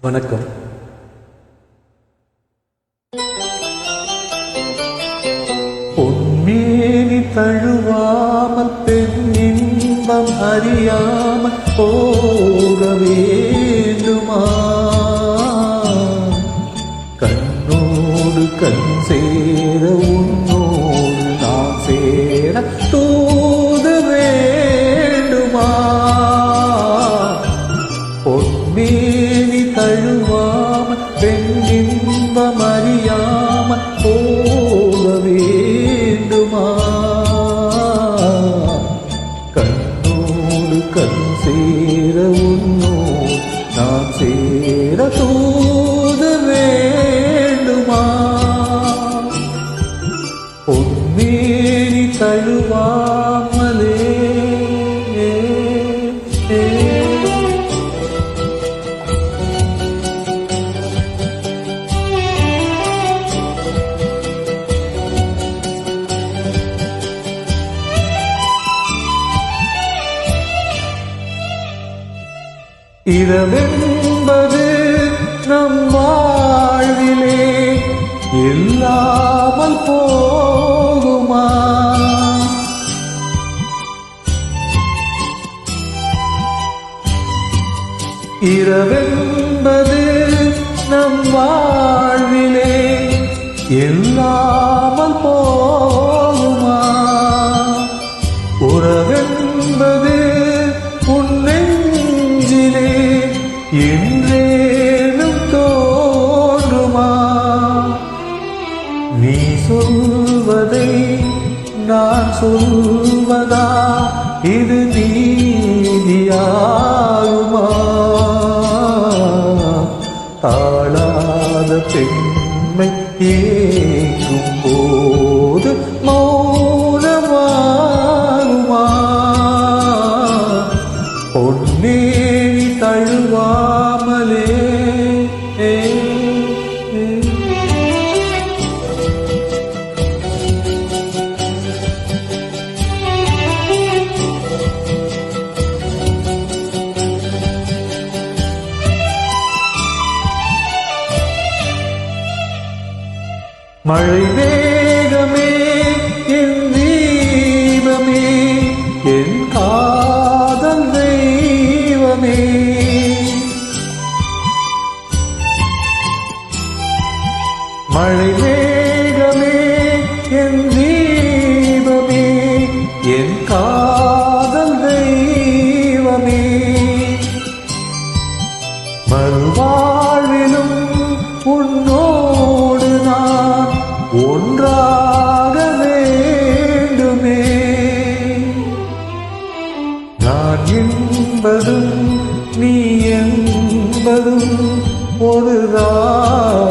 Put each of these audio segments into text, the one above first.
வணக்கம். பொன்மேனி தழுவாமல் பெண்ணின்பம் அறியாமல் போக வேண்டுமா? கண்ணோடு கண் சேர உன்னோடு நான் சேர தழுவாம பெண்ணின்பம் அறியாம போக வேண்டுமா? கண்ணோடு கண் சேர உன்னோ நான் சேர தூது வேண்டுமா? பொன்மேனி தழுவா இரவென்பது நம் வாழ்விலே இல்லாமல் போகுமா? இரவென்பது நம் வாழ்விலே இல்லாமல் போகுமா? உறவென்பது என்றேனும் தோன்றுமா? நீ சொல்வதை நான் சொல்வதா? இது நீதியாகுமா? தாழாத பெண்மை ஏங்கும் போது மௌனமாகுமா? பொன்னே மழை வேகமே என் தீபமே என் காதல் தெய்வமே. மழை என்பதும் நீ என்பதும் ஒரு ராகமல்லவா?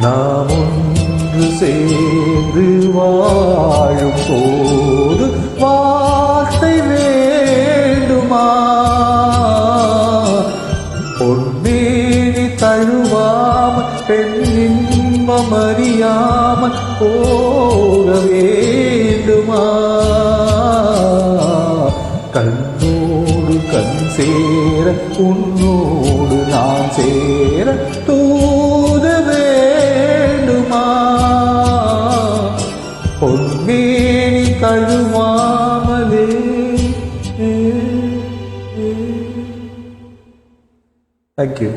நாம் ஒன்று சேர்ந்து வாழும் போது வார்த்தை வேண்டுமா? பொன்னேனி தழுவாம பெண் இன்பம் அறியாம போக வேண்டுமா? சேர உன்னோடு நான் சேர தூது வேண்டுமா? பொன்னேனி தழுவாமலே தேங்க்யூ